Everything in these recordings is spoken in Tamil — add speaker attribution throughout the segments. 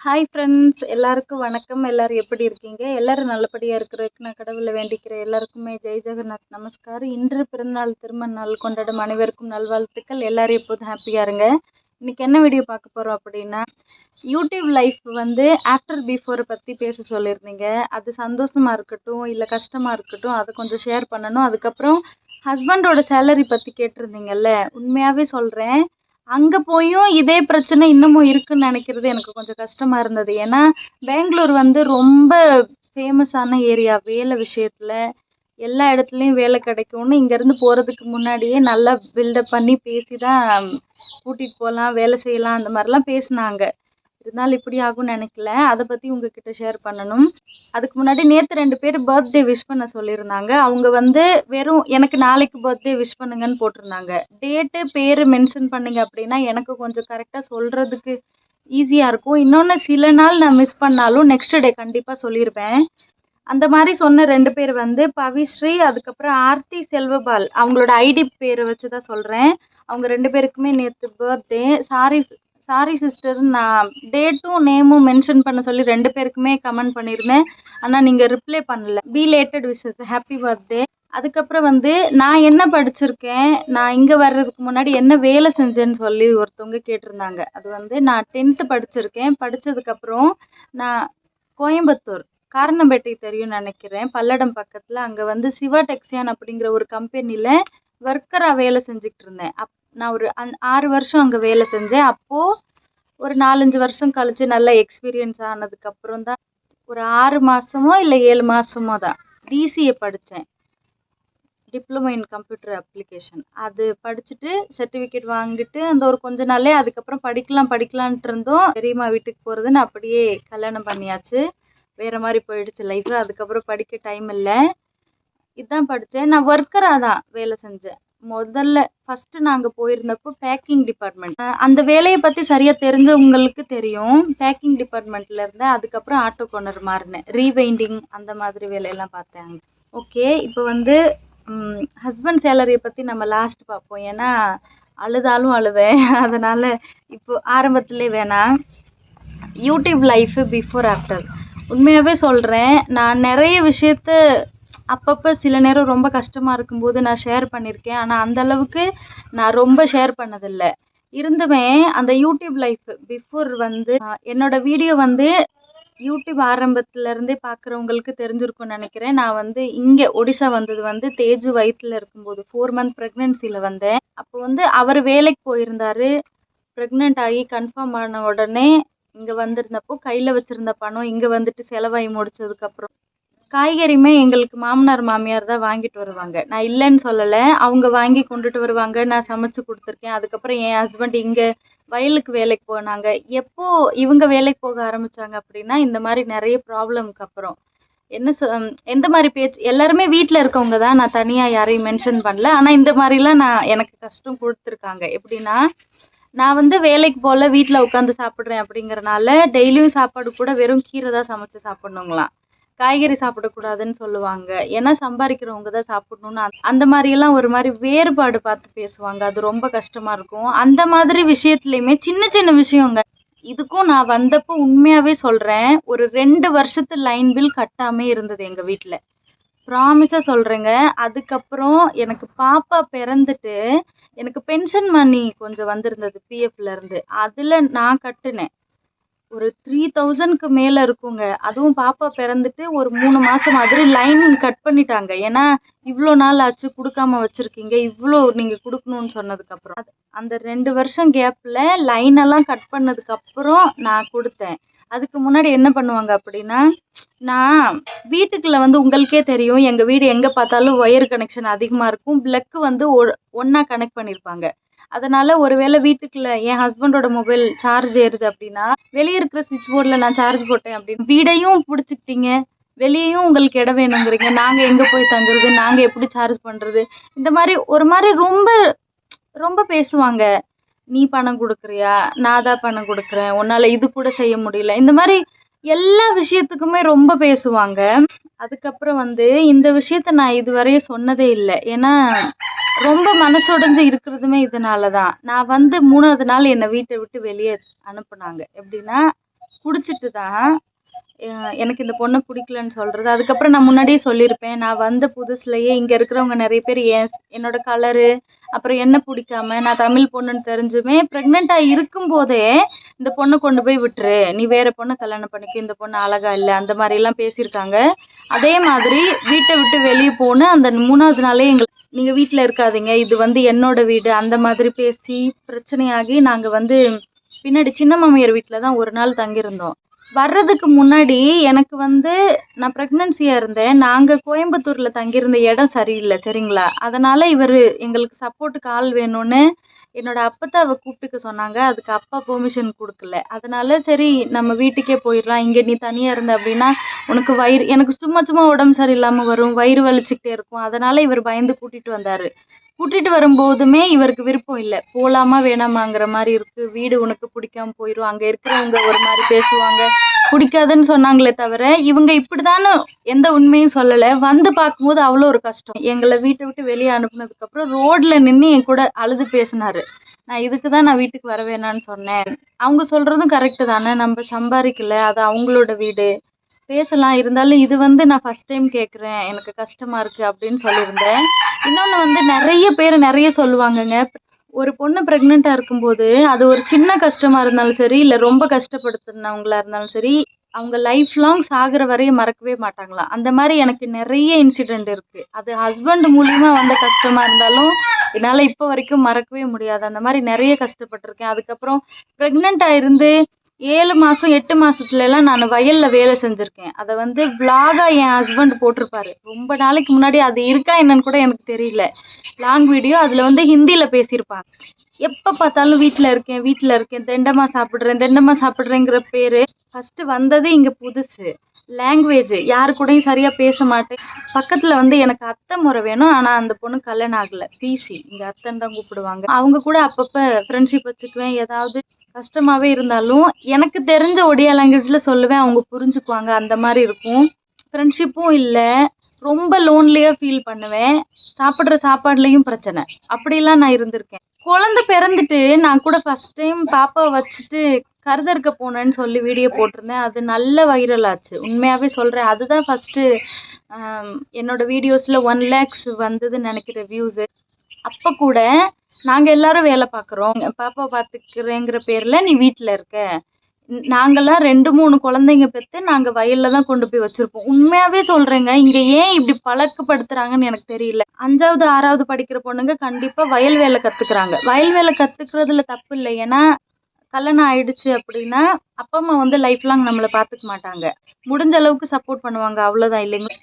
Speaker 1: ஹாய் ஃப்ரெண்ட்ஸ் எல்லாருக்கும் வணக்கம். எல்லாரும் எப்படி இருக்கீங்க? எல்லாரும் நல்லபடியாக இருக்கிறதுக்கு நான் கடவுளை வேண்டிக்கிறேன். எல்லாருக்குமே ஜெய் ஜெகநாத் நமஸ்கார் இன்று பிறந்தநாள் திருமண நாள் கொண்டாடும் அனைவருக்கும் நல்வாழ்த்துக்கள். எல்லாரும் எப்போதும் ஹாப்பியாக இருங்க. இன்னைக்கு என்ன வீடியோ பார்க்க போகிறோம் அப்படின்னா யூடியூப் லைஃப் வந்து ஆஃப்டர் பிஃபோரை பற்றி பேச சொல்லியிருந்தீங்க. அது சந்தோஷமாக இருக்கட்டும் இல்லை கஷ்டமாக இருக்கட்டும் அதை கொஞ்சம் ஷேர் பண்ணணும். அதுக்கப்புறம் ஹஸ்பண்டோட சேலரி பற்றி கேட்டிருந்தீங்கல்ல? உண்மையாகவே சொல்கிறேன் அங்கே போயும் இதே பிரச்சனை இன்னமும் இருக்குன்னு நினைக்கிறது எனக்கு கொஞ்சம் கஷ்டமாக இருந்தது. ஏன்னா பெங்களூர் வந்து ரொம்ப ஃபேமஸான ஏரியா வேலை விஷயத்தில் எல்லா இடத்துலையும் வேலை கிடைக்கும்னு இங்கேருந்து போகிறதுக்கு முன்னாடியே நல்லா பில்டப் பண்ணி பேசி தான் கூட்டிகிட்டு போகலாம் வேலை செய்யலாம் அந்த மாதிரிலாம் பேசினாங்க. இருந்தாலும் இப்படி ஆகும்னு நினைக்கல. அதை பற்றி உங்ககிட்ட ஷேர் பண்ணணும். அதுக்கு முன்னாடி நேற்று ரெண்டு பேர் பர்த்டே விஷ் பண்ண சொல்லியிருந்தாங்க. அவங்க வந்து வெறும் எனக்கு நாளைக்கு பர்த்டே விஷ் பண்ணுங்கன்னு போட்டிருந்தாங்க. டேட்டு பேர் மென்ஷன் பண்ணுங்க அப்படின்னா எனக்கு கொஞ்சம் கரெக்டாக சொல்கிறதுக்கு ஈஸியாக இருக்கும். இன்னொன்று சில நாள் நான் மிஸ் பண்ணாலும் நெக்ஸ்ட் டே கண்டிப்பாக சொல்லியிருப்பேன் அந்த மாதிரி சொன்ன ரெண்டு பேர் வந்து பவிஸ்ரீ அதுக்கப்புறம் ஆர்த்தி செல்வபால். அவங்களோட ஐடி பேரை வச்சு தான் சொல்கிறேன் அவங்க ரெண்டு பேருக்குமே நேற்று பர்த்டே சாரி சாரி சிஸ்டர் நான் டேட்டும் நேமும் மென்ஷன் பண்ண சொல்லி ரெண்டு பேருக்குமே கமெண்ட் பண்ணியிருந்தேன் ஆனால் நீங்கள் ரிப்ளை பண்ணல. Belated wishes happy birthday அதுக்கப்புறம் வந்து நான் என்ன படிச்சிருக்கேன்? நான் இங்கே வர்றதுக்கு முன்னாடி என்ன வேலை செஞ்சேன்னு சொல்லி ஒருத்தவங்க கேட்டிருந்தாங்க. அது வந்து நான் டென்த்து படிச்சிருக்கேன். படித்ததுக்கப்புறம் நான் கோயம்புத்தூர் காரணம்பேட்டை தெரியும்னு நினைக்கிறேன். பல்லடம் பக்கத்தில் அங்கே வந்து சிவா டெக்ஸியான் அப்படிங்கிற ஒரு கம்பெனியில் ஒர்க்கராக வேலை செஞ்சுக்கிட்டு இருந்தேன். அப் நான் ஒரு அந் ஆறு வருஷம் அங்கே வேலை செஞ்சேன். அப்போது ஒரு நாலஞ்சு வருஷம் கழித்து நல்லா எக்ஸ்பீரியன்ஸ் ஆனதுக்கப்புறம் தான் ஒரு ஆறு மாதமோ இல்லை ஏழு மாதமோ தான் டிசிஏ படித்தேன் டிப்ளமோ இன் கம்ப்யூட்டர் அப்ளிகேஷன் அது படிச்சுட்டு சர்டிஃபிகேட் வாங்கிட்டு அந்த ஒரு கொஞ்ச நாளே அதுக்கப்புறம் படிக்கலாம் படிக்கலான்ட்டு இருந்தோம் பெரியம்மா வீட்டுக்கு போகிறதுன்னு அப்படியே கல்யாணம் பண்ணியாச்சு. வேறு மாதிரி போயிடுச்சு லைஃப் அதுக்கப்புறம் படிக்க டைம் இல்லை. இதுதான் படித்தேன் நான் ஒர்க்கராக தான் வேலை செஞ்சேன். முதல்ல ஃபஸ்ட்டு நாங்கள் போயிருந்தப்போ பேக்கிங் டிபார்ட்மெண்ட் அந்த வேலையை பற்றி சரியாக தெரிஞ்சவங்களுக்கு தெரியும். பேக்கிங் டிபார்ட்மெண்ட்டில் இருந்தேன் அதுக்கப்புறம் ஆட்டோ கொண்டர் மாறினேன். ரீவைண்டிங் அந்த மாதிரி வேலையெல்லாம் பார்த்தேன். ஓகே இப்போ வந்து ஹஸ்பண்ட் சேலரியை பற்றி நம்ம லாஸ்ட் பார்ப்போம். ஏன்னா அழுதாலும் அழுவேன். அதனால் இப்போ ஆரம்பத்துலேயே வேணாம் யூடியூப் லைஃபு பிஃபோர் ஆஃப்டர் உண்மையாகவே சொல்கிறேன் நான் நிறைய விஷயத்த அப்பப்போ சில நேரம் ரொம்ப கஷ்டமாக இருக்கும்போது நான் ஷேர் பண்ணியிருக்கேன் ஆனால் அந்த அளவுக்கு நான் ரொம்ப ஷேர் பண்ணதில்லை. இருந்துமே அந்த யூடியூப் லைஃப் பிஃபோர் வந்து என்னோட வீடியோ வந்து யூடியூப் ஆரம்பத்துலேருந்தே பார்க்குறவங்களுக்கு தெரிஞ்சிருக்கும்னு நினைக்கிறேன். நான் வந்து இங்கே ஒடிசா வந்தது வந்து தேஜு வயிற்றில் இருக்கும்போது ஃபோர் மந்த் ப்ரெக்னென்சியில் வந்தேன். அப்போ வந்து அவர் வேலைக்கு போயிருந்தார். ப்ரெக்னென்ட் ஆகி கன்ஃபார்ம் ஆன உடனே இங்கே வந்திருந்தப்போ கையில் வச்சுருந்த பணம் இங்கே வந்துட்டு செலவாகி முடிச்சதுக்கப்புறம் காய்கறியுமே எங்களுக்கு மாமனார் மாமியார் தான் வாங்கிட்டு வருவாங்க. நான் இல்லைன்னு சொல்லலை. அவங்க வாங்கி கொண்டுட்டு வருவாங்க. நான் சமைச்சு கொடுத்துருக்கேன். அதுக்கப்புறம் என் ஹஸ்பண்ட் இங்கே வயலுக்கு வேலைக்கு போனாங்க. எப்போ இவங்க வேலைக்கு போக ஆரம்பித்தாங்க அப்படின்னா இந்த மாதிரி நிறைய ப்ராப்ளம்க்கு அப்புறம். என்ன சொ எந்த மாதிரி பேச்சு எல்லாருமே வீட்டில் இருக்கவங்க தான். நான் தனியாக யாரையும் மென்ஷன் பண்ணல. ஆனால் இந்த மாதிரிலாம் நான் எனக்கு கஷ்டம் கொடுத்துருக்காங்க. எப்படின்னா நான் வந்து வேலைக்கு போகல வீட்டில் உட்காந்து சாப்பிட்றேன் அப்படிங்கிறனால டெய்லியும் சாப்பாடு கூட வெறும் கீரை தான் சமைச்சு சாப்பிட்ணுங்களாம். காய்கறி சாப்பிடக்கூடாதுன்னு சொல்லுவாங்க. ஏன்னா சம்பாதிக்கிறவங்க தான் சாப்பிடணும்னு அந்த மாதிரியெல்லாம் ஒரு மாதிரி வேறுபாடு பார்த்து பேசுவாங்க. அது ரொம்ப கஷ்டமாக இருக்கும். அந்த மாதிரி விஷயத்துலையுமே சின்ன சின்ன விஷயங்க இதுக்கும் நான் வந்தப்போ உண்மையாகவே சொல்கிறேன் ஒரு ரெண்டு வருஷத்து லைன் பில் கட்டாமே இருந்தது எங்கள் வீட்டில் ப்ராமிஸாக சொல்கிறேங்க அதுக்கப்புறம் எனக்கு பாப்பா பிறந்துட்டு எனக்கு பென்ஷன் மணி கொஞ்சம் வந்திருந்தது பிஎஃப்லேருந்து அதில் நான் கட்டினேன். ஒரு த்ரீ தௌசண்ட்க்கு மேலே இருக்குங்க. அதுவும் பாப்பா பிறந்துட்டு ஒரு மூணு மாதம் மாதிரி லைன் கட் பண்ணிட்டாங்க. ஏன்னா இவ்வளோ நாள் ஆச்சு கொடுக்காம வச்சுருக்கீங்க. இவ்வளோ நீங்கள் கொடுக்கணும்னு சொன்னதுக்கப்புறம். அந்த ரெண்டு வருஷம் கேப்பில் லைனெல்லாம் கட் பண்ணதுக்கப்புறம் நான் கொடுத்தேன். அதுக்கு முன்னாடி என்ன பண்ணுவாங்க அப்படின்னா நான் வீட்டுக்குள்ள வந்து உங்களுக்கே தெரியும். எங்கள் வீடு எங்கே பார்த்தாலும் ஒயர் கனெக்ஷன் அதிகமாக இருக்கும். ப்ளக்கு வந்து ஒன்றா கனெக்ட் பண்ணியிருப்பாங்க அதனால் ஒருவேளை வீட்டுக்குள்ளே என் ஹஸ்பண்டோட மொபைல் சார்ஜ் ஏறுது அப்படின்னா வெளியே இருக்கிற சுவிட்ச் போர்டில் நான் சார்ஜ் போட்டேன் அப்படின்னு வீடையும் பிடிச்சிக்கிட்டீங்க. வெளியேயும் உங்களுக்கு இடம் வேணுங்கிறீங்க. நாங்கள் எங்கே போய் தங்குறது? நாங்கள் எப்படி சார்ஜ் பண்ணுறது இந்த மாதிரி ஒரு மாதிரி ரொம்ப ரொம்ப பேசுவாங்க. நீ பணம் கொடுக்குறியா? நான் தான் பணம் கொடுக்குறேன். உன்னால் இது கூட செய்ய முடியல. இந்த மாதிரி எல்லா விஷயத்துக்குமே ரொம்ப பேசுவாங்க. அதுக்கப்புறம் வந்து இந்த விஷயத்த நான் இதுவரையும் சொன்னதே இல்லை. ஏன்னா ரொம்ப மனசுடைஞ்சு இருக்கிறதுமே இதனால தான் நான் வந்து மூணாவது நாள் என்னை வீட்டை விட்டு வெளியே அனுப்புனாங்க. எப்படின்னா குடிச்சிட்டு தான் எனக்கு இந்த பொண்ணை பிடிக்கலன்னு சொல்கிறது அதுக்கப்புறம் நான் முன்னாடியே சொல்லியிருப்பேன். நான் வந்த புதுசுலேயே இங்கே இருக்கிறவங்க நிறைய பேர் என் என்னோட கலரு அப்புறம் என்ன பிடிக்காம நான் தமிழ் பொண்ணுன்னு தெரிஞ்சுமே ப்ரெக்னெண்ட்டாக இருக்கும்போதே இந்த பொண்ணை கொண்டு போய் விட்டுரு. நீ வேறு பொண்ணை கல்யாணம் பண்ணிக்க. இந்த பொண்ணு அழகா இல்லை. அந்த மாதிரிலாம் பேசியிருக்காங்க. அதே மாதிரி வீட்டை விட்டு வெளியே போன அந்த மூணாவது நாளே எங்களை நீங்கள் வீட்டில் இருக்காதீங்க. இது வந்து என்னோட வீடு. அந்த மாதிரி பேசி பிரச்சனையாகி நாங்கள் வந்து பின்னாடி சின்ன மாமியார் வீட்டில் தான் ஒரு நாள் தங்கியிருந்தோம். வர்றதுக்கு முன்னாடி எனக்கு வந்து நான் ப்ரெக்னன்சியாக இருந்தேன். நாங்கள் கோயம்புத்தூரில் தங்கியிருந்த இடம் சரியில்லை சரிங்களா? அதனால் இவர் எங்களுக்கு சப்போர்ட்டுக்கு ஆள் வேணும்னு என்னோட அப்பத்தாவை கூப்பிட்டுக்க சொன்னாங்க. அதுக்கு அப்பா பெர்மிஷன் கொடுக்கல. அதனால சரி நம்ம வீட்டுக்கே போயிடலாம். இங்கே நீ தனியாக இருந்த அப்படின்னா உனக்கு வயிறு எனக்கு சும்மா சும்மா உடம்பு சரியில்லாமல் வரும். வயிறு வலிச்சுக்கிட்டே இருக்கும். அதனால் இவர் பயந்து கூட்டிகிட்டு வந்தார். கூட்டிட்டு வரும்போதுமே இவருக்கு விருப்பம் இல்லை. போகலாமா வேணாமாங்கிற மாதிரி இருக்கு. வீடு உனக்கு பிடிக்காம போயிடும் அங்கே இருக்கிறவங்க ஒரு மாதிரி பேசுவாங்க. பிடிக்காதுன்னு சொன்னாங்களே தவிர இவங்க இப்படிதான்னு எந்த உண்மையும் சொல்லலை. வந்து பார்க்கும்போது அவ்வளோ ஒரு கஷ்டம். எங்களை வீட்டை விட்டு வெளியே அனுப்புனதுக்கப்புறம் ரோட்டில் நின்று என் கூட அழுது பேசினாரு. நான் இதுக்கு தான் நான் வீட்டுக்கு வர வேணான்னு சொன்னேன். அவங்க சொல்கிறதும் கரெக்டு தானே. நம்ம சம்பாதிக்கல. அது அவங்களோட வீடு. பேசலாம். இருந்தாலும் இது வந்து நான் ஃபஸ்ட் டைம் கேட்குறேன் எனக்கு கஷ்டமாக இருக்குது அப்படின்னு சொல்லியிருந்தேன். இன்னொன்று வந்து நிறைய பேர் நிறைய சொல்லுவாங்கங்க. ஒரு பொண்ணு ப்ரெக்னெண்ட்டாக இருக்கும்போது அது ஒரு சின்ன கஷ்டமாக இருந்தாலும் சரி இல்லை ரொம்ப கஷ்டப்படுத்துனவங்களா இருந்தாலும் சரி அவங்க லைஃப் லாங் சாகிற வரையும் மறக்கவே மாட்டாங்களாம் அந்த மாதிரி எனக்கு நிறைய இன்சிடெண்ட் இருக்குது அது ஹஸ்பண்ட் மூலிமா வந்த கஷ்டமாக இருந்தாலும் என்னால் இப்போ வரைக்கும் மறக்கவே முடியாது. அந்த மாதிரி நிறைய கஷ்டப்பட்டிருக்கேன். அதுக்கப்புறம் ப்ரெக்னெண்ட்டாக இருந்து ஏழு மாதம் எட்டு மாதத்துலலாம் நான் வயலில் வேலை செஞ்சுருக்கேன். அதை வந்து விலாகாக என் ஹஸ்பண்ட் போட்டிருப்பாரு. ரொம்ப நாளைக்கு முன்னாடி அது இருக்கா என்னன்னு கூட எனக்கு தெரியல. லாங் வீடியோ அதில் வந்து ஹிந்தியில் பேசியிருப்பாங்க. எப்போ பார்த்தாலும் வீட்டில் இருக்கேன் வீட்டில் இருக்கேன் தெண்டமா சாப்பிட்றேன் தெண்டமா சாப்பிட்றேங்கிற பேர் ஃபஸ்ட்டு வந்தது இங்கே புதுசு. லாங்குவேஜ் யாரு கூடயும் சரியாக பேச மாட்டேன். பக்கத்தில் வந்து எனக்கு அத்தை முறை வேணும் ஆனால் அந்த பொண்ணு கல்யாணம் ஆகலை. பிசி இங்கே அத்தைன்னு தான் கூப்பிடுவாங்க. அவங்க கூட அப்பப்போ ஃப்ரெண்ட்ஷிப் வச்சுக்குவேன். ஏதாவது கஷ்டமாகவே இருந்தாலும் எனக்கு தெரிஞ்ச ஒடியா லாங்குவேஜில் சொல்லுவேன். அவங்க புரிஞ்சுக்குவாங்க. அந்த மாதிரி இருக்கும். ஃப்ரெண்ட்ஷிப்பும் இல்லை. ரொம்ப லோன்லியாக ஃபீல் பண்ணுவேன். சாப்பிட்ற சாப்பாடுலேயும் பிரச்சனை. அப்படிலாம் நான் இருந்திருக்கேன். குழந்தை பிறந்துட்டு நான் கூட ஃபஸ்ட் டைம் பாப்பாவை வச்சுட்டு கருதறுக்க போனேன்னு சொல்லி வீடியோ போட்டிருந்தேன். அது நல்ல வைரல் ஆச்சு. உண்மையாகவே சொல்கிறேன் அதுதான் ஃபஸ்ட்டு என்னோடய வீடியோஸில் ஒன் லேக்ஸ் வந்ததுன்னு நினைக்கிற வியூஸு அப்போ கூட நாங்கள் எல்லாரும் வேலை பார்க்குறோம். பாப்பா பார்த்துக்கிறேங்கிற பேரில் நீ வீட்டில் இருக்க. நாங்கள்லாம் ரெண்டு மூணு குழந்தைங்க பெற்று நாங்கள் வயலில் தான் கொண்டு போய் வச்சுருப்போம். உண்மையாகவே சொல்கிறேங்க இங்கே ஏன் இப்படி பழக்கப்படுத்துகிறாங்கன்னு எனக்கு தெரியல. அஞ்சாவது ஆறாவது படிக்கிற பொண்ணுங்க கண்டிப்பாக வயல் வேலை கற்றுக்குறாங்க வயல் வேலை கற்றுக்கிறதுல தப்பு இல்லை. ஏன்னா கல்யாணம் ஆயிடுச்சு அப்படின்னா அப்பா அம்மா வந்து லைஃப் லாங் நம்மளை பார்த்துக்க மாட்டாங்க. முடிஞ்ச அளவுக்கு சப்போர்ட் பண்ணுவாங்க அவ்வளோதான் இல்லைங்களா?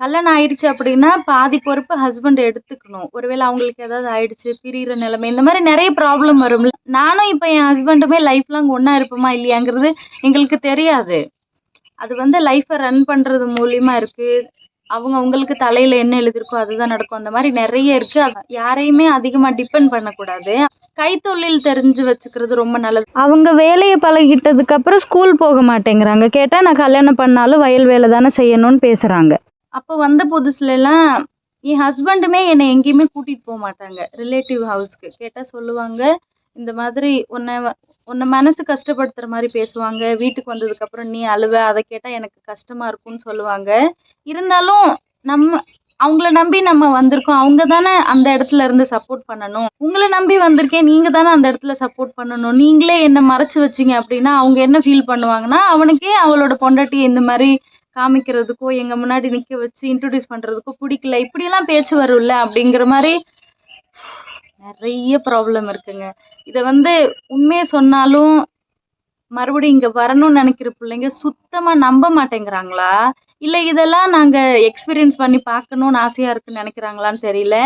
Speaker 1: கல்யாணம் ஆயிடுச்சு அப்படின்னா பாதி பொறுப்பு ஹஸ்பண்ட் எடுத்துக்கணும். ஒருவேளை அவங்களுக்கு ஏதாவது ஆயிடுச்சு பிரியிற நிலைமை இந்த மாதிரி நிறைய ப்ராப்ளம் வரும்ல. நானும் இப்போ என் ஹஸ்பண்டுமே லைஃப் லாங் ஒன்றா இருப்போமா இல்லையாங்கிறது எங்களுக்கு தெரியாது. அது வந்து லைஃப்பை ரன் பண்ணுறது மூலியமாக இருக்குது அவங்க அவங்களுக்கு தலையில் என்ன எழுதிருக்கோ அதுதான் நடக்கும். அந்த மாதிரி நிறைய இருக்குது அது யாரையுமே அதிகமாக டிபெண்ட் பண்ணக்கூடாது. கைத்தொழில் தெரிஞ்சு வச்சுக்கிறது ரொம்ப நல்லது. அவங்க வேலையை பழகிட்டதுக்கு அப்புறம் ஸ்கூல் போக மாட்டேங்கிறாங்க. கேட்டால் நான் கல்யாணம் பண்ணாலும் வயல் வேலை தானே செய்யணும்னு பேசுகிறாங்க அப்போ வந்த புதுசுலலாம் என் ஹஸ்பண்டுமே என்னை எங்கேயுமே கூட்டிகிட்டு போக மாட்டாங்க. ரிலேட்டிவ் ஹவுஸ்க்கு கேட்டால் சொல்லுவாங்க இந்த மாதிரி உன்னை உன்னை மனசு கஷ்டப்படுத்துகிற மாதிரி பேசுவாங்க. வீட்டுக்கு வந்ததுக்கப்புறம் நீ அழுவ அதை கேட்டால் எனக்கு கஷ்டமாக இருக்கும்னு சொல்லுவாங்க. இருந்தாலும் நம்ம அவங்கள நம்பி நம்ம வந்திருக்கோம். அவங்க தானே அந்த இடத்துல இருந்து சப்போர்ட் பண்ணணும். உங்களை நம்பி வந்திருக்கேன். நீங்கள் தானே அந்த இடத்துல சப்போர்ட் பண்ணணும். நீங்களே என்னை மறைச்சி வச்சீங்க அப்படின்னா அவங்க என்ன ஃபீல் பண்ணுவாங்கன்னா அவனுக்கே அவளோட பொண்டாட்டி இந்த மாதிரி காமிக்கிறதுக்கோ எங்கள் முன்னாடி நிற்க வச்சு இன்ட்ரடியூஸ் பண்ணுறதுக்கோ பிடிக்கல. இப்படியெல்லாம் பேச்சு வரும்ல அப்படிங்கிற மாதிரி நிறைய ப்ராப்ளம் இருக்குங்க. இதை வந்து உண்மையை சொன்னாலும் மறுபடியும் இங்கே வரணும்னு நினைக்கிற பிள்ளைங்க சுத்தமாக நம்ப மாட்டேங்கிறாங்களா? இல்லை இதெல்லாம் நாங்கள் எக்ஸ்பீரியன்ஸ் பண்ணி பார்க்கணுன்னு ஆசையாக இருக்குன்னு நினைக்கிறாங்களான்னு தெரியல.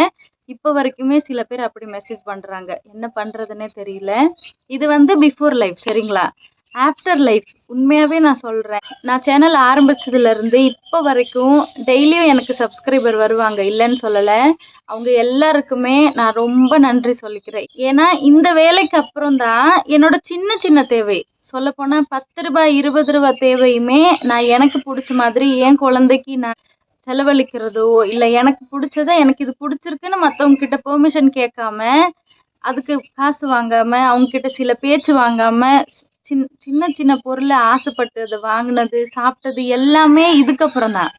Speaker 1: இப்போ வரைக்குமே சில பேர் அப்படி மெசேஜ் பண்ணுறாங்க என்ன பண்ணுறதுன்னே தெரியல. இது வந்து பிஃபோர் லைஃப் சரிங்களா? ஆஃப்டர் லைஃப் உண்மையாகவே நான் சொல்கிறேன் நான் சேனல் ஆரம்பிச்சதுலேருந்து இப்போ வரைக்கும் டெய்லியும் எனக்கு சப்ஸ்கிரைபர் வருவாங்க. இல்லைன்னு சொல்லலை. அவங்க எல்லாருக்குமே நான் ரொம்ப நன்றி சொல்லிக்கிறேன். ஏன்னா இந்த வேலைக்கு அப்புறம் தான் என்னோட சின்ன சின்ன தேவை. சொல்லப்போனால் பத்து ரூபாய் இருபது ரூபாய் தேவையுமே நான் எனக்கு பிடிச்ச மாதிரி என் குழந்தைக்கு நான் செலவழிக்கிறதோ இல்லை எனக்கு பிடிச்சத எனக்கு இது பிடிச்சிருக்குன்னு மற்றவங்க கிட்ட பெர்மிஷன் கேட்காம அதுக்கு காசு வாங்காம அவங்க கிட்ட சில பேச்சு வாங்காம சின் சின்ன சின்ன பொருளை ஆசைப்பட்டு அதை வாங்கினது சாப்பிட்டது எல்லாமே இதுக்கப்புறம் தான்.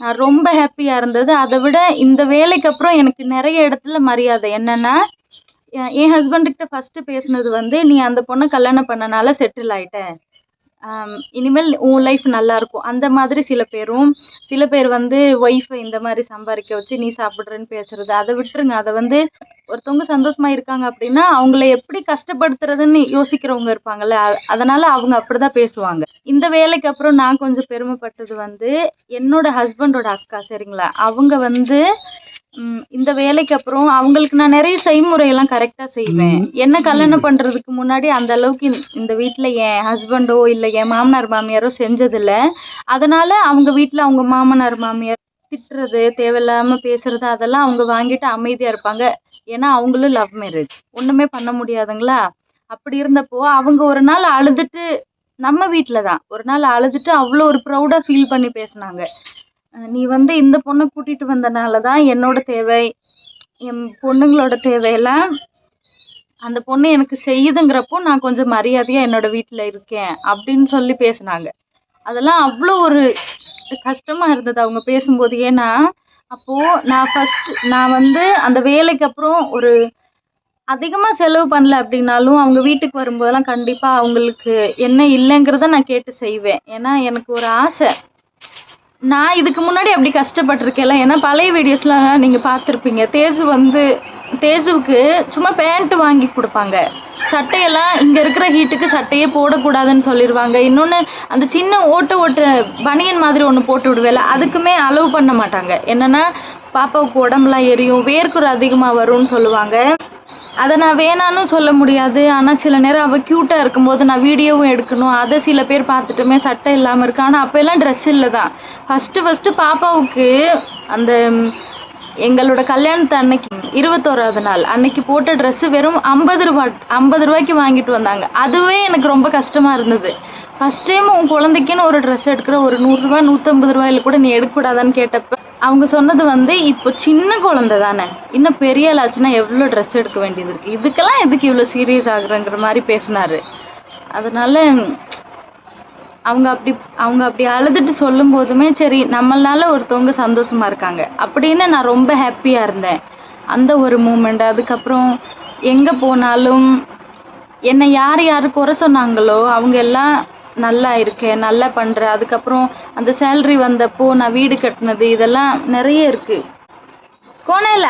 Speaker 1: நான் ரொம்ப ஹாப்பியாக இருந்தது. அதை விட இந்த வேலைக்கு அப்புறம் எனக்கு நிறைய இடத்துல மரியாதை. என்னென்னா என் என் ஹஸ்பண்டுக்கிட்ட ஃபஸ்ட்டு பேசுனது வந்து நீ அந்த பொண்ணை கல்யாணம் பண்ணனால செட்டில் ஆயிட்ட. இனிமேல் உன் லைஃப் நல்லா இருக்கும். அந்த மாதிரி சில பேரும் சில பேர் வந்து ஒய்ஃபை இந்த மாதிரி சம்பாதிக்க வச்சு நீ சாப்பிட்றேன்னு பேசுறது. அதை விட்டுருங்க. அதை வந்து ஒருத்தவங்க சந்தோஷமா இருக்காங்க அப்படின்னா அவங்கள எப்படி கஷ்டப்படுத்துறதுன்னு யோசிக்கிறவங்க இருப்பாங்கல்ல அதனால அவங்க அப்படிதான் பேசுவாங்க. இந்த வேலைக்கு அப்புறம் நான் கொஞ்சம் பெருமைப்பட்டது வந்து என்னோட ஹஸ்பண்டோட அக்கா சரிங்களா? அவங்க வந்து இந்த வேலைக்கு அப்புறம் அவங்களுக்கு நான் நிறைய செய்முறையெல்லாம் கரெக்டாக செய்வேன். என்ன கல்யாணம் பண்ணுறதுக்கு முன்னாடி அந்த அளவுக்கு இந்த- இந்த வீட்டில் என் ஹஸ்பண்டோ இல்லை என் மாமனார் மாமியாரோ செஞ்சதில்ல. அதனால அவங்க வீட்டில் அவங்க மாமனார் மாமியார் திட்டுறது தேவையில்லாமல் பேசுறது அதெல்லாம் அவங்க வாங்கிட்டு அமைதியாக இருப்பாங்க. ஏன்னா அவங்களும் லவ் மேரேஜ் ஒன்றுமே பண்ண முடியாதுங்களா? அப்படி இருந்தப்போ அவங்க ஒரு நாள் அழுதுட்டு நம்ம வீட்டில் தான். ஒரு நாள் அழுதுட்டு அவ்வளோ ஒரு ப்ரௌடாக ஃபீல் பண்ணி பேசுனாங்க. நீ வந்து இந்த பொண்ணை கூட்டிகிட்டு வந்தனால தான் என்னோட தேவை என் பொண்ணுங்களோட தேவையெல்லாம் அந்த பொண்ணு எனக்கு செய்யுதுங்கிறப்போ நான் கொஞ்சம் மரியாதையாக என்னோட வீட்டில் இருக்கேன் அப்படின்னு சொல்லி பேசுனாங்க. அதெல்லாம் அவ்வளோ ஒரு கஷ்டமாக இருந்தது அவங்க பேசும்போது. ஏன்னா அப்போது நான் ஃபஸ்ட்டு நான் வந்து அந்த வேலைக்கு அப்புறம் ஒரு அதிகமாக செலவு பண்ணல அப்படின்னாலும் அவங்க வீட்டுக்கு வரும்போதெல்லாம் கண்டிப்பாக அவங்களுக்கு என்ன இல்லைங்கிறத நான் கேட்டு செய்வேன். ஏன்னா எனக்கு ஒரு ஆசை. நான் இதுக்கு முன்னாடி அப்படி கஷ்டப்பட்டிருக்கேன்ல. ஏன்னா பழைய வீடியோஸ்லாம் நீங்கள் பார்த்துருப்பீங்க. தேஜு வந்து தேஜுவுக்கு சும்மா பேண்ட்டு வாங்கி கொடுப்பாங்க. சட்டையெல்லாம் இங்கே இருக்கிற ஹீட்டுக்கு சட்டையே போடக்கூடாதுன்னு சொல்லிடுவாங்க இன்னொன்று அந்த சின்ன ஓட்ட ஓட்ட பனியன் மாதிரி ஒன்று போட்டு விடுவேல அதுக்குமே அளவு பண்ண மாட்டாங்க. என்னென்னா பாப்பாவுக்கு உடம்புலாம் எரியும் வேர்க்குற அதிகமாக வரும்னு சொல்லுவாங்க. அதை நான் வேணான்னு சொல்ல முடியாது. ஆனால் சில நேரம் அவள் க்யூட்டாக இருக்கும்போது நான் வீடியோவும் எடுக்கணும். அதை சில பேர் பார்த்துட்டுமே சட்டை இல்லாமல் இருக்கு ஆனால் அப்போ எல்லாம் ட்ரெஸ் இல்லை தான் ஃபஸ்ட்டு ஃபஸ்ட்டு பாப்பாவுக்கு அந்த எங்களோட கல்யாணத்து அன்னைக்கு இருபத்தோராவது நாள். அன்னைக்கு போட்ட ட்ரெஸ்ஸு வெறும் ஐம்பது ரூபா ஐம்பது ரூபாய்க்கு வாங்கிட்டு வந்தாங்க. அதுவே எனக்கு ரொம்ப கஷ்டமாக இருந்தது. ஃபஸ்ட் டைம் உன் குழந்தைக்குன்னு ஒரு ட்ரெஸ் எடுக்கிற ஒரு நூறுரூவா நூற்றம்பது ரூபாயில கூட நீ எடுக்கக்கூடாதான்னு கேட்டப்ப அவங்க சொன்னது வந்து இப்போ சின்ன குழந்தை தானே. இன்னும் பெரிய ஆள் ஆச்சுன்னா எவ்வளோ ட்ரெஸ் எடுக்க வேண்டியது இருக்குது இதுக்கெல்லாம் எதுக்கு இவ்வளோ சீரியஸ் ஆகுறங்கிற மாதிரி பேசினாரு. அதனால் அவங்க அப்படி அவங்க அப்படி அழுதுட்டு சொல்லும் போதுமே சரி நம்மளால ஒருத்தவங்க சந்தோஷமா இருக்காங்க. அப்படின்னு நான் ரொம்ப ஹாப்பியாக இருந்தேன். அந்த ஒரு மூமெண்ட் அதுக்கப்புறம் எங்கே போனாலும் என்னை யார் யார் குறை சொன்னாங்களோ அவங்க எல்லாம் நல்லா இருக்கேன் நல்லா பண்ணுற அதுக்கப்புறம் அந்த சேல்ரி வந்தப்போ நான் வீடு கட்டினது இதெல்லாம் நிறைய இருக்குது கோணையில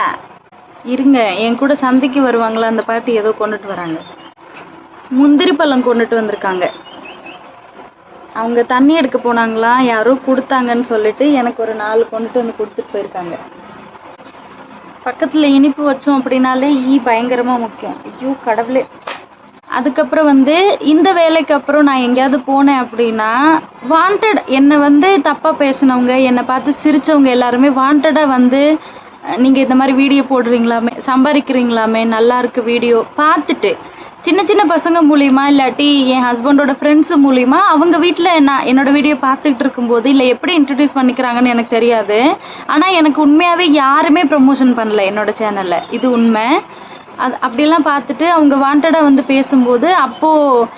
Speaker 1: இருங்க என் கூட சந்தைக்கு வருவாங்களா? அந்த பாட்டி ஏதோ கொண்டுட்டு வராங்க. முந்திரி பழம் கொண்டுட்டு வந்திருக்காங்க. அவங்க தண்ணி எடுக்க போனாங்களா? யாரோ கொடுத்தாங்கன்னு சொல்லிட்டு எனக்கு ஒரு நாலு கொண்டுட்டு வந்து கொடுத்துட்டு போயிருக்காங்க. பக்கத்தில் இனிப்பு வச்சோம் அப்படின்னாலே ஈ பயங்கரமாக முக்கியம். ஐயோ கடவுளே. அதுக்கப்புறம் வந்து இந்த வேலைக்கு அப்புறம் நான் எங்கேயாவது போனேன் அப்படின்னா வாண்டட் என்னை வந்து தப்பாக பேசினவங்க என்னை பார்த்து சிரிச்சவங்க எல்லாருமே வாண்டடாக வந்து நீங்கள் இந்த மாதிரி வீடியோ போடுறீங்களாமே சம்பாதிக்கிறீங்களாமே நல்லா இருக்கு வீடியோ பார்த்துட்டு சின்ன சின்ன பசங்க மூலியமா இல்லாட்டி என் ஹஸ்பண்டோட ஃப்ரெண்ட்ஸு மூலியமா அவங்க வீட்டில் நான் என்னோட வீடியோ பார்த்துட்டு இருக்கும்போது இல்லை எப்படி இன்ட்ரடியூஸ் பண்ணிக்கிறாங்கன்னு எனக்கு தெரியாது. ஆனால் எனக்கு உண்மையாகவே யாருமே ப்ரமோஷன் பண்ணல என்னோட சேனலில் இது உண்மை. அது அப்படிலாம் பார்த்துட்டு அவங்க வாண்டடாக வந்து பேசும்போது அப்போது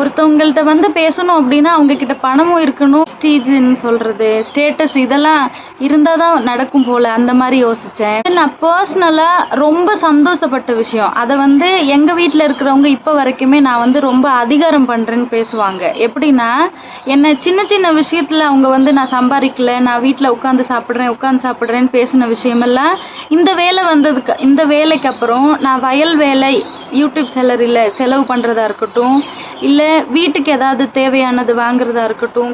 Speaker 1: ஒருத்தவங்கள்ட்ட வந்து பேசணும் அப்படின்னா அவங்க கிட்ட பணமும் இருக்கணும் ஸ்டீஜின்னு சொல்கிறது ஸ்டேட்டஸ் இதெல்லாம் இருந்தால் தான் நடக்கும் போல் அந்த மாதிரி யோசித்தேன் நான் பர்சனலாக ரொம்ப சந்தோஷப்பட்ட விஷயம். அதை வந்து எங்கள் வீட்டில் இருக்கிறவங்க இப்போ வரைக்குமே நான் வந்து ரொம்ப அதிகாரம் பண்ணுறேன்னு பேசுவாங்க. எப்படின்னா என்னை சின்ன சின்ன விஷயத்தில் அவங்க வந்து நான் சம்பாதிக்கல நான் வீட்டில் உட்காந்து சாப்பிட்றேன் உட்காந்து சாப்பிட்றேன்னு பேசின விஷயமெல்லாம் இந்த வேலை வந்ததுக்கு இந்த வேலைக்கு அப்புறம் நான் வயல் வேலை யூடியூப் சேலரியில் செலவு பண்ணுறதா இருக்கட்டும் இல்லை வீட்டுக்கு ஏதாவது தேவையானது வாங்குறதா இருக்கட்டும்.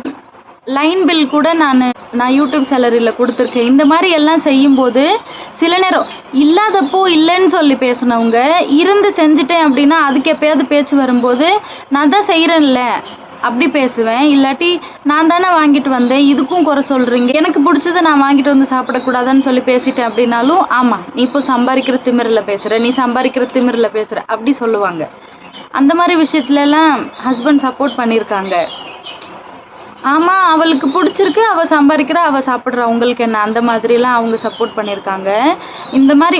Speaker 1: லைன் பில் கூட நான் நான் யூடியூப் சேலரியில் கொடுத்துருக்கேன். இந்த மாதிரி எல்லாம் செய்யும்போது சில நேரம் இல்லாதப்போ இல்லைன்னு சொல்லி பேசினவங்க இருந்து செஞ்சுட்டேன் அப்படின்னா அதுக்கு எப்பயாவது பேச்சு வரும்போது நான் தான் செய்கிறேன்ல அப்படி பேசுவேன். இல்லாட்டி நான் தானே வாங்கிட்டு வந்தேன். இதுக்கும் குறை சொல்கிறீங்க எனக்கு பிடிச்சதை நான் வாங்கிட்டு வந்து சாப்பிடக்கூடாதுன்னு சொல்லி பேசிட்டேன் அப்படின்னாலும் ஆமாம் நீ இப்போ சம்பாதிக்கிற திமிரில் பேசுகிற நீ சம்பாதிக்கிற திமிரில் பேசுகிற அப்படி சொல்லுவாங்க. அந்த மாதிரி விஷயத்துலலாம் ஹஸ்பண்ட் சப்போர்ட் பண்ணியிருக்காங்க ஆமாம் அவளுக்கு பிடிச்சிருக்கு அவள் சம்பாதிக்கிறா அவள் சாப்பிட்றா. உங்களுக்கு என்ன? அந்த மாதிரிலாம் அவங்க சப்போர்ட் பண்ணியிருக்காங்க இந்த மாதிரி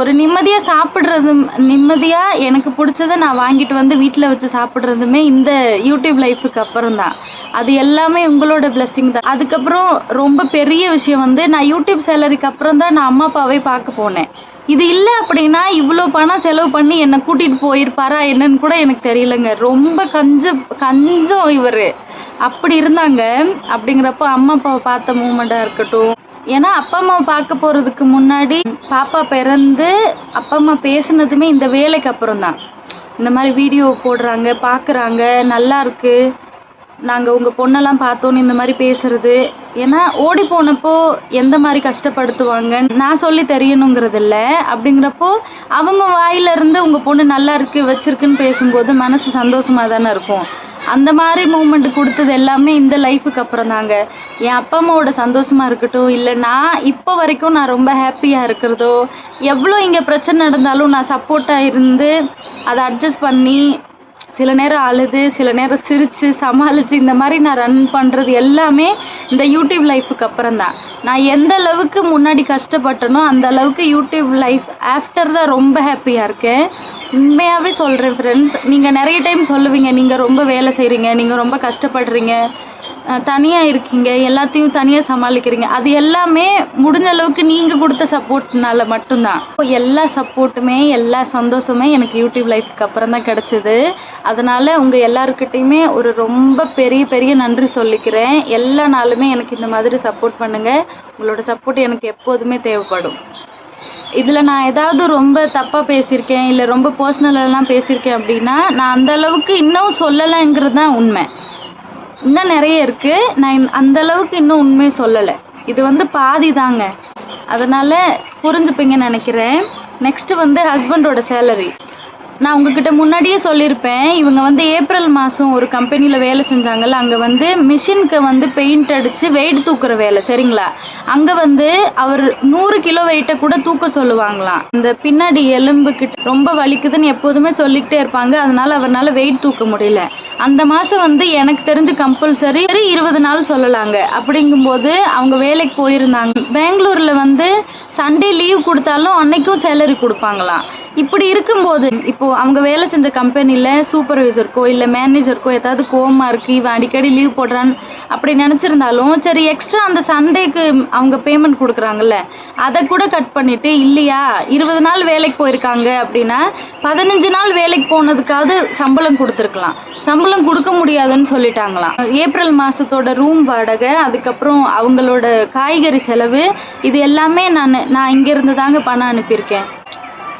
Speaker 1: ஒரு நிம்மதியாக சாப்பிட்றது நிம்மதியாக எனக்கு பிடிச்சத நான் வாங்கிட்டு வந்து வீட்டில் வச்சு சாப்பிட்றதுமே இந்த யூடியூப் லைஃபுக்கு அப்புறம் தான் அது எல்லாமே உங்களோட பிளெஸ்ஸிங் தான். அதுக்கப்புறம் ரொம்ப பெரிய விஷயம் வந்து நான் யூடியூப் சேலரிக்கு அப்புறம் தான் நான் அம்மா அப்பாவே பார்க்க போனேன். இது இல்லை அப்படின்னா இவ்வளோ பணம் செலவு பண்ணி என்னை கூட்டிகிட்டு போயிருப்பாரா என்னன்னு கூட எனக்கு தெரியலங்க. ரொம்ப கஞ்ச கஞ்சம் இவர். அப்படி இருந்தாங்க. அப்படிங்கிறப்போ அம்மா அப்பாவை பார்த்த மூமெண்ட்டாக இருக்கட்டும். ஏன்னா அப்பா அம்மாவை பார்க்க போகிறதுக்கு முன்னாடி பாப்பா பிறந்து அப்பா அம்மா பேசுனதுமே இந்த வேலைக்கு அப்புறம் தான் இந்த மாதிரி வீடியோ போடுறாங்க பார்க்குறாங்க நல்லா இருக்கு. நாங்கள் உங்கள் பொண்ணெல்லாம் பார்த்தோன்னு இந்த மாதிரி பேசுறது. ஏன்னா ஓடி போனப்போ எந்த மாதிரி கஷ்டப்படுத்துவாங்க? நான் சொல்லி தெரியணுங்கிறது இல்லை அப்படிங்கிறப்போ அவங்க வாயிலிருந்து உங்கள் பொண்ணு நல்லா இருக்கு வச்சிருக்குன்னு பேசும்போது மனசு சந்தோஷமாக தானே இருக்கும். அந்த மாதிரி மூமெண்ட் கொடுத்தது எல்லாமே இந்த லைஃபுக்கு அப்புறம் தாங்க. என் அப்பா அம்மாவோட சந்தோஷமாக இருக்கட்டும் இல்லை நான் இப்போ வரைக்கும் நான் ரொம்ப ஹாப்பியாக இருக்கிறதோ எவ்வளோ இங்கே பிரச்சனை நடந்தாலும் நான் சப்போர்ட்டாக இருந்து அதை அட்ஜஸ்ட் பண்ணி சில நேரம் அழுது சில நேரம் சிரித்து சமாளித்து இந்த மாதிரி நான் ரன் பண்ணுறது எல்லாமே இந்த யூடியூப் லைஃபுக்கு அப்புறம் தான் நான் எந்த அளவுக்கு முன்னாடி கஷ்டப்பட்டனோ அந்த அளவுக்கு யூடியூப் லைஃப் ஆஃப்டர் தான் ரொம்ப ஹாப்பியாக இருக்கேன். உண்மையாகவே சொல்கிறேன் ஃப்ரெண்ட்ஸ் நீங்கள் நிறைய டைம் சொல்லுவீங்க நீங்கள் ரொம்ப வேலை செய்கிறீங்க நீங்கள் ரொம்ப கஷ்டப்படுறீங்க. தனியாக இருக்கீங்க எல்லாத்தையும் தனியாக சமாளிக்கிறீங்க. அது எல்லாமே முடிஞ்ச அளவுக்கு நீங்கள் கொடுத்த சப்போர்ட்னால மட்டும்தான். இப்போ எல்லா சப்போர்ட்டுமே எல்லா சந்தோஷமே எனக்கு யூடியூப் லைஃப்க்கு அப்புறம் தான் கிடச்சிது. அதனால் உங்கள் எல்லாருக்கிட்டேயுமே ஒரு ரொம்ப பெரிய பெரிய நன்றி சொல்லிக்கிறேன். எல்லா நாளுமே எனக்கு இந்த மாதிரி சப்போர்ட் பண்ணுங்கள் உங்களோட சப்போர்ட் எனக்கு எப்போதுமே தேவைப்படும். இதில் நான் ஏதாவது ரொம்ப தப்பாக பேசியிருக்கேன் இல்லை ரொம்ப பர்சனலெல்லாம் பேசியிருக்கேன் அப்படின்னா நான் அந்த அளவுக்கு இன்னும் சொல்லலைங்கிறது தான் உண்மை. இன்னும் நிறைய இருக்குது நான் அந்த அளவுக்கு இன்னும் உண்மையை சொல்லலை. இது வந்து பாதி தாங்க. அதனால் புரிஞ்சுப்பீங்கன்னு நினைக்கிறேன். நெக்ஸ்ட்டு வந்து ஹஸ்பண்டோட சேலரி நான் உங்ககிட்ட முன்னாடியே சொல்லியிருப்பேன் இவங்க வந்து ஏப்ரல் மாதம் ஒரு கம்பெனியில் வேலை செஞ்சாங்கல்ல அங்கே வந்து மிஷினுக்கு வந்து பெயிண்ட் அடித்து வெயிட் தூக்குற வேலை சரிங்களா? அங்கே வந்து அவர் நூறு கிலோ வெயிட்டை கூட தூக்க சொல்லுவாங்களாம். இந்த பின்னாடி எலும்பு கிட்ட ரொம்ப வலிக்குதுன்னு எப்போதுமே சொல்லிக்கிட்டே இருப்பாங்க. அதனால அவரால் வெயிட் தூக்க முடியல. அந்த மாதம் வந்து எனக்கு தெரிஞ்சு கம்பல்சரி சரி இருபது நாள் சொல்லலாங்க. அப்படிங்கும்போது அவங்க வேலைக்கு போயிருந்தாங்க. பெங்களூரில் வந்து சண்டே லீவ் கொடுத்தாலும் அன்னைக்கும் சேலரி கொடுப்பாங்களாம். இப்படி இருக்கும்போது இப்போ அவங்க வேலை செஞ்ச கம்பெனியில் சூப்பர்வைசருக்கோ இல்லை மேனேஜருக்கோ ஏதாவது கோமா இருக்கு இவன் அடிக்கடி லீவ் போடுறான்னு அப்படி நினச்சிருந்தாலும் சரி எக்ஸ்ட்ரா அந்த சண்டேக்கு அவங்க பேமெண்ட் கொடுக்குறாங்கல்ல அதை கூட கட் பண்ணிட்டு இல்லையா இருபது நாள் வேலைக்கு போயிருக்காங்க அப்படின்னா பதினஞ்சு நாள் வேலைக்கு போனதுக்காவது சம்பளம் கொடுத்துருக்கலாம். சம்பளம் கொடுக்க முடியாதுன்னு சொல்லிட்டாங்களாம். ஏப்ரல் மாதத்தோட ரூம் வாடகை அதுக்கப்புறம் அவங்களோட காய்கறி செலவு இது எல்லாமே நான் நான் இங்கேருந்து தாங்க பணம் அனுப்பியிருக்கேன்.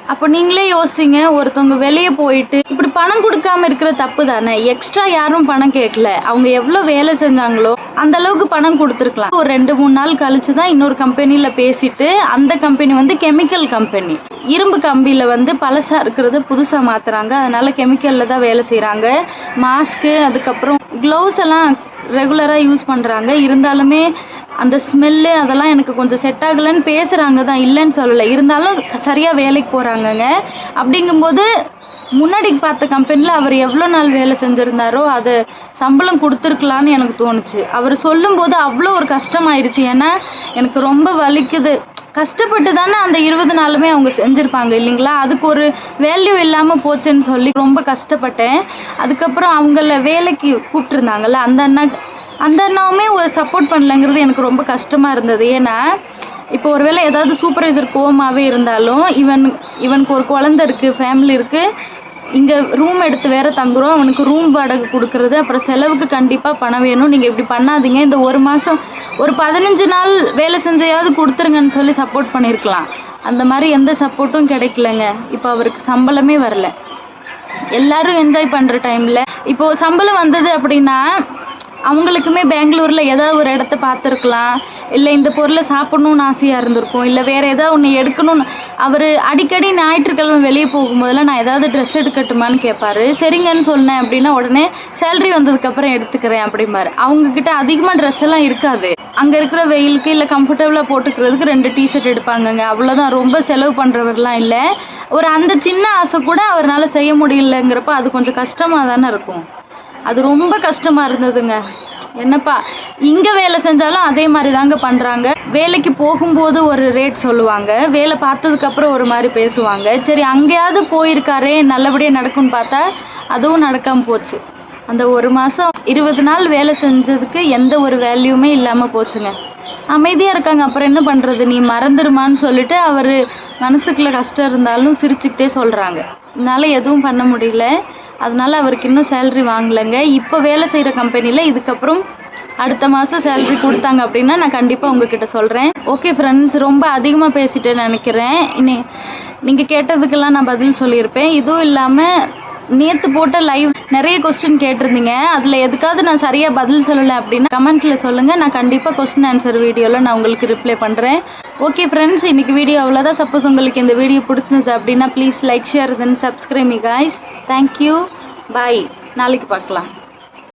Speaker 1: அப்போ நீங்களே யோசிங்க ஒருத்தவங்க வெளியே போயிட்டு இப்படி பணம் கொடுக்காம இருக்கிற தப்பு தானே? எக்ஸ்ட்ரா யாரும் பணம் கேட்கல. அவங்க எவ்வளோ வேலை செஞ்சாங்களோ அந்த அளவுக்கு பணம் கொடுத்துருக்கலாம். ஒரு ரெண்டு மூணு நாள் கழிச்சு தான் இன்னொரு கம்பெனியில் பேசிட்டு அந்த கம்பெனி வந்து கெமிக்கல் கம்பெனி இரும்பு கம்பியில் வந்து பழசாக இருக்கிறத புதுசாக மாற்றுறாங்க அதனால கெமிக்கலில் தான் வேலை செய்கிறாங்க மாஸ்க்கு அதுக்கப்புறம் க்ளவுஸ் எல்லாம் ரெகுலராக யூஸ் பண்ணுறாங்க இருந்தாலுமே அந்த ஸ்மெல்லு அதெல்லாம் எனக்கு கொஞ்சம் செட் ஆகலைன்னு பேசுகிறாங்க தான் இல்லைன்னு சொல்லலை. இருந்தாலும் சரியாக வேலைக்கு போகிறாங்கங்க அப்படிங்கும்போது முன்னாடி பார்த்த கம்பெனியில் அவர் எவ்வளோ நாள் வேலை செஞ்சுருந்தாரோ அது சம்பளம் கொடுத்துருக்கலான்னு எனக்கு தோணுச்சு. அவர் சொல்லும்போது அவ்வளோ ஒரு கஷ்டமாயிருச்சு. ஏன்னா எனக்கு ரொம்ப வலிக்குது. கஷ்டப்பட்டு தானே அந்த இருபது நாளுமே அவங்க செஞ்சுருப்பாங்க இல்லைங்களா? அதுக்கு ஒரு வேல்யூ இல்லாமல் போச்சுன்னு சொல்லி ரொம்ப கஷ்டப்பட்டேன். அதுக்கப்புறம் அவங்கள வேலைக்கு கூப்பிட்டுருந்தாங்கல்ல அந்த அண்ணா அந்த அண்ணாவுமே ஒரு சப்போர்ட் பண்ணலங்கிறது எனக்கு ரொம்ப கஷ்டமாக இருந்தது. ஏன்னா இப்போ ஒருவேளை ஏதாவது சூப்பர்வைசர் கோவமாகவே இருந்தாலும் இவன் இவனுக்கு ஒரு குழந்தை இருக்குது ஃபேமிலி இருக்குது இங்கே ரூம் எடுத்து வேற தங்குறோம் அவனுக்கு ரூம் வாடகை கொடுக்கறது அப்புறம் செலவுக்கு கண்டிப்பாக பணம் வேணும் நீங்கள் இப்படி பண்ணாதீங்க இந்த ஒரு மாதம் ஒரு பதினஞ்சு நாள் வேலை செஞ்சையாவது கொடுத்துருங்கன்னு சொல்லி சப்போர்ட் பண்ணியிருக்கலாம் அந்த மாதிரி எந்த சப்போர்ட்டும் கிடைக்கலங்க. இப்போ அவருக்கு சம்பளமே வரல. எல்லாரும் என்ஜாய் பண்ணுற டைமில் இப்போது சம்பளம் வந்தது அப்படின்னா அவங்களுக்குமே பெங்களூரில் ஏதாவது ஒரு இடத்த பார்த்துருக்கலாம். இல்லை இந்த பொருளை சாப்பிட்ணுன்னு ஆசையாக இருந்திருக்கும். இல்லை வேறு ஏதாவது ஒன்று எடுக்கணும்னு. அவர் அடிக்கடி ஞாயிற்றுக்கிழமை வெளியே போகும்போதெல்லாம் நான் ஏதாவது ட்ரெஸ் எடுக்கட்டுமான்னு கேட்பாரு சரிங்கன்னு சொன்னேன் அப்படின்னா உடனே சேல்ரி வந்ததுக்கப்புறம் எடுத்துக்கிறேன் அப்படிம்பாரு. அவங்கக்கிட்ட அதிகமாக ட்ரெஸ் எல்லாம் இருக்காது. அங்கே இருக்கிற வெயிலுக்கு இல்லை கம்ஃபர்டபுளாக போட்டுக்கிறதுக்கு ரெண்டு டிஷர்ட் எடுப்பாங்கங்க. அவ்வளோதான் ரொம்ப செலவு பண்ணுறவர்லாம் இல்லை. ஒரு அந்த சின்ன ஆசை கூட அவரால் செய்ய முடியலங்கிறப்ப அது கொஞ்சம் கஷ்டமாக தானே இருக்கும். அது ரொம்ப கஷ்டமாக இருந்ததுங்க. என்னப்பா இங்கே வேலை செஞ்சாலும் அதே மாதிரி தாங்க பண்ணுறாங்க வேலைக்கு போகும்போது ஒரு ரேட் சொல்லுவாங்க. வேலை பார்த்ததுக்கப்புறம் ஒரு மாதிரி பேசுவாங்க. சரி அங்கேயாவது போயிருக்காரே நல்லபடியாக நடக்கும்னு பார்த்தா அதுவும் நடக்காமல் போச்சு. அந்த ஒரு மாதம் இருபது நாள் வேலை செஞ்சதுக்கு எந்த ஒரு வேல்யூமே இல்லாமல் போச்சுங்க. அமைதியாக இருக்காங்க. அப்புறம் என்ன பண்ணுறது நீ மறந்துடுமான்னு சொல்லிட்டு அவர் மனசுக்குள்ளே கஷ்டம் இருந்தாலும் சிரிச்சுக்கிட்டே சொல்கிறாங்க என்னால் எதுவும் பண்ண முடியல. அதனால அவருக்கு இன்னும் சேல்ரி வாங்கலைங்க. இப்போ வேலை செய்கிற கம்பெனியில் இதுக்கப்புறம் அடுத்த மாதம் சேல்ரி கொடுத்தாங்க அப்படின்னா நான் கண்டிப்பாக உங்ககிட்ட சொல்கிறேன் ஓகே ஃப்ரெண்ட்ஸ் ரொம்ப அதிகமாக பேசிட்டேன்னு நினைக்கிறேன். இனி நீங்கள் கேட்டதுக்கெல்லாம் நான் பதில் சொல்லியிருப்பேன். இதுவும் இல்லாமல் நேற்று போட்ட லைவ் நிறைய கொஸ்டின் கேட்டிருந்தீங்க. அதில் எதுக்காவது நான் சரியாக பதில் சொல்லலை அப்படின்னா கமெண்ட்டில் சொல்லுங்கள் நான் கண்டிப்பாக கொஸ்டின் ஆன்சர் வீடியோவில் நான் உங்களுக்கு ரிப்ளை பண்ணுறேன் ஓகே ஃப்ரெண்ட்ஸ் இன்னைக்கு வீடியோ அவ்வளோதான் சப்போஸ் உங்களுக்கு இந்த வீடியோ பிடிச்சிருந்தது அப்படின்னா please like share then subscribe guys thank you bye நாளைக்கு பார்க்கலாம்.